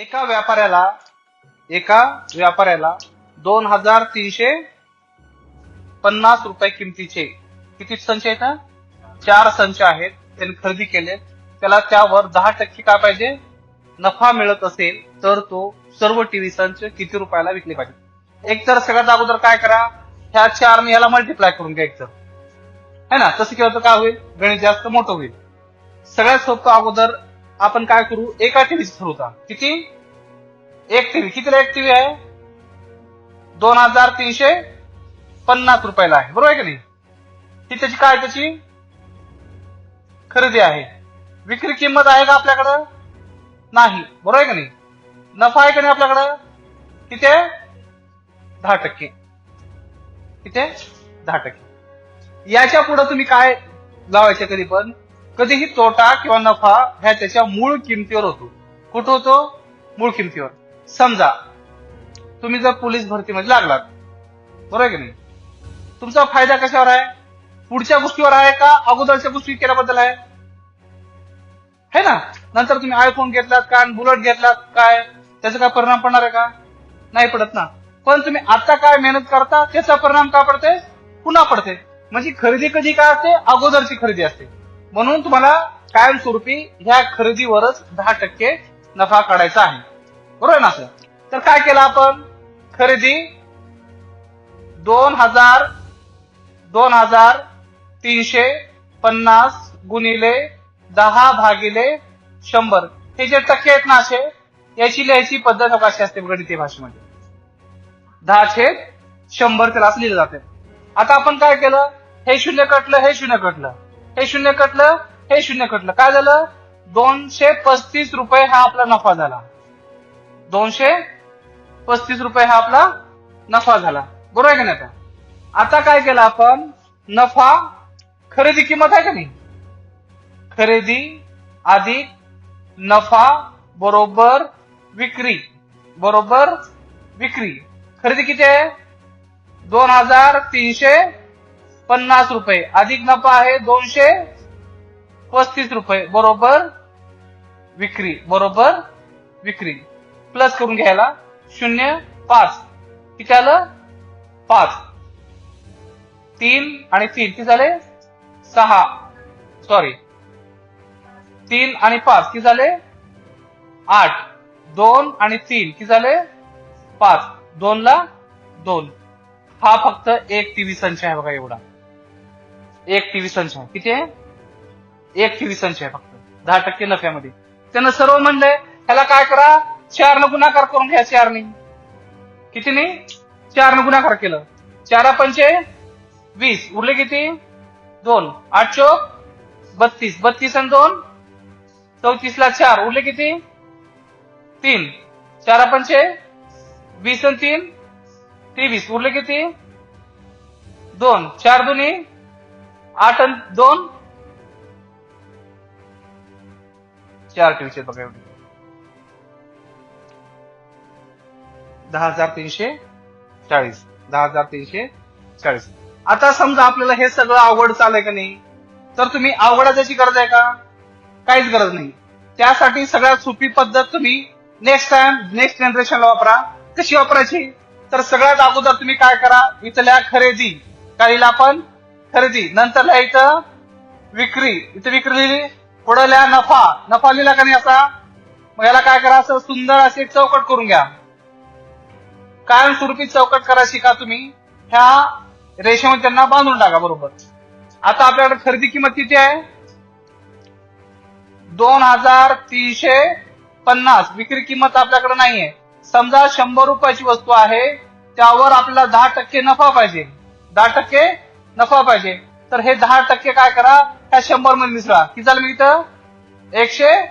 एका व्यापाऱ्याला एका व्यापाऱ्याला दोन हजार तीनशे पन्नास रुपये किमतीचे. किती संच आहेत ना? चार संच आहेत. त्यांनी खरेदी केले. त्याला त्यावर दहा टक्के काय पाहिजे? नफा मिळत असेल तर तो सर्व टीव्ही संच किती रुपयाला विकले पाहिजे? एक तर सगळ्यात अगोदर काय करा ह्या चार याला मल्टिप्लाय करून घ्या एक तर. है ना? तसं केलं तर काय होईल? गणित जास्त मोठं होईल. सगळ्यात सोपं अगोदर आपण काय करू? एका टीव्हीचं ठरवता किती? एक टीव्ही कितीला एक टीव्ही आहे? दोन हजार तीनशे पन्नास रुपयाला आहे. बरोबर आहे का नाही? ती त्याची काय त्याची? खरेदी आहे. विक्री किंमत आहे का आपल्याकडं? नाही. बरोबर आहे का नाही? नफा आहे का नाही आपल्याकडं? किती? आहे दहा टक्के. किती? आहे दहा टक्के. याच्यापुढे तुम्ही काय लावायचे कधी पण? कधीही तोटा किंवा नफा ह्या त्याच्या मूळ किमतीवर होतो. कुठं होतो? मूळ किमतीवर. समजा तुम्ही जर पोलीस भरतीमध्ये लागलात बरोबर की नाही? तुमचा फायदा कशावर आहे? पुढच्या गोष्टीवर आहे का? अगोदरच्या गोष्टी केल्याबद्दल आहे? है ना? नंतर तुम्ही आयफोन घेतलात का? बुलेट घेतलात काय? त्याचा काय परिणाम पडणार आहे का? नाही पडत ना. पण तुम्ही आता काय मेहनत करता त्याचा परिणाम का पडते पुन्हा पडते म्हणजे खरेदी कधी काय असते? अगोदरची खरेदी असते. म्हणून तुम्हाला कायमस्वरूपी ह्या खरेदीवरच दहा टक्के नफा काढायचा आहे. बरोबर आहे ना सर? तर काय केलं आपण? खरेदी दोन हजार दोन हजार तीनशे पन्नास गुणिले दहा भागिले शंभर. हे जे टक्के आहेत ना असे याची लिहायची पद्धत कशी असते गणितीय भाषेमध्ये. दहा छेद शंभर त्याला असं लिहिलं जाते. आता आपण काय केलं? हे शून्य कटलं हे शून्य कटलं. हे शून्य कटलं हे शून्य कटलं. काय झालं? दोनशे पस्तीस रुपये हा आपला नफा झाला. दोनशे पस्तीस रुपये हा आपला नफा झाला. बरोबर आहे का नाही आता? आता काय केलं आपण? नफा खरेदी किंमत आहे का नाही? खरेदी अधिक नफा बरोबर विक्री. बरोबर विक्री. खरेदी किती आहे? दोन हजार तीनशे पन्नास रुपये. अधिक नफा आहे दोनशे पस्तीस रुपये. बरोबर विक्री. बरोबर विक्री. प्लस करून घ्यायला शून्य पाच. किती आलं पाच. तीन आणि तीन. किती झाले सहा. सॉरी तीन आणि पाच. किती झाले आठ. दोन आणि तीन. किती झाले पाच. दोन ला दोन. हा फक्त एक टीव्ही संच आहे बघा एवढा. एक टीव्ही संच आहे. किती आहे? एक टीव्ही संच आहे फक्त. दहा टक्के नफ्यामध्ये. त्यानं सर्व म्हणलंय ह्याला काय करा? चारनं गुणाकार करून घ्या चारनी. कितीने? चारनं गुणाकार केलं. चारा पंचे वीस. उरले किती? दोन. आठ चोक बत्तीस. बत्तीस आणि दोन? चौतीस ला चार. उरले किती? तीन. चारा पंचे वीस आणि तीन? तेवीस. उरले किती? दोन. चार दोन्ही आठ आणि दोन? चार टीव्हीचे बघा एवढे. दहा हजार तीनशे चाळीस. दहा हजार तीनशे चाळीस. आता समजा आपल्याला हे सगळं अवघड चालय का नाही? तर तुम्ही अवघडाची गरज आहे का? काहीच गरज नाही. त्यासाठी सगळ्यात सोपी पद्धत तुम्ही नेक्स्ट टाइम नेक्स्ट जनरेशनला वापरा. कशी वापरायची? तर सगळ्यात अगोदर तुम्ही काय करा? इथल्या खरेदी. काहीला आपण खरेदी. नंतर लिहायचं विक्री. इथं विक्री लिहिली. पुढे लिहा नफा. नफा लिहिला का नाही असा? मग याला काय करा असं सुंदर अशी एक चौकट करून घ्या. कायमस्वरूपी चौकट करायची का तुम्ही. ह्या रेषेमध्ये त्यांना बांधून टाका बरोबर. आता आपल्याकडे खरेदी किंमत किती आहे? दोन हजार तीनशे पन्नास. विक्री किंमत आपल्याकडे नाहीये. समजा शंभर रुपयाची वस्तू आहे त्यावर आपल्याला दहा टक्के नफा पाहिजे. दहा टक्के नफा पाहिजे. तर हे दहा टक्के काय करा ह्या शंभरमध्ये मिसळा. किती झालं मी इथं? एकशे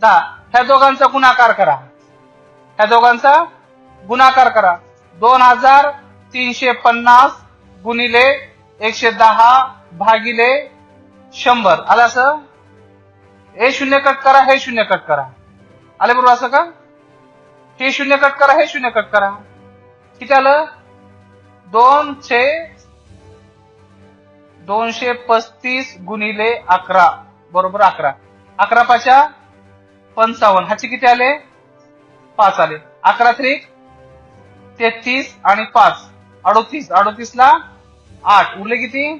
दहा. ह्या दोघांचा गुणाकार करा. ह्या दोघांचा गुणाकार करा. दोन हजार तीनशे पन्नास गुणिले एकशे दहा भागिले शंभर. आला असं? हे शून्य कट करा हे शून्य कट करा. आले बरोबर असं का? हे शून्य कट करा हे शून्य कट करा. किती आलं? दोनशे दोनशे पस्तीस गुणिले अकरा. बरोबर अकरा. अकरा पाच्या पंचावन्न. ह्याचे किती आले? पाच आले. अकरा त्रिक तेहतीस आणि पाच. अडोतीस. अडोतीस ला आठ. उरले किती?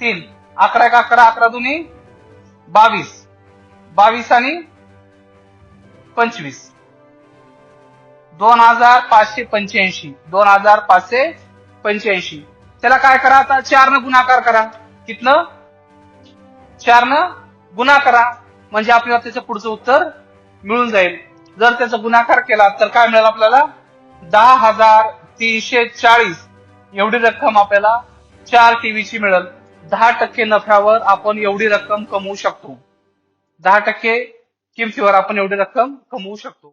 तीन. अकरा एक अकरा अकरा दोन्ही बावीस. बावीस आणि पंचवीस. दोन हजार पाचशे पंच्याऐंशी. दोन हजार पाचशे पंच्याऐंशी. त्याला काय करा आता? चारनं गुणाकार करा. कितनं? चारनं गुणा करा. म्हणजे आपल्याला त्याचं पुढचं उत्तर मिळून जाईल. जर त्याचा गुणाकार केला तर काय मिळेल आपल्याला? दहा हजार तीनशे चाळीस. एवढी रक्कम आपल्याला चार टीव्हीची मिळेल. दहा टक्के नफ्यावर आपण एवढी रक्कम कमवू शकतो. दहा टक्के किमतीवर आपण एवढी रक्कम कमवू शकतो.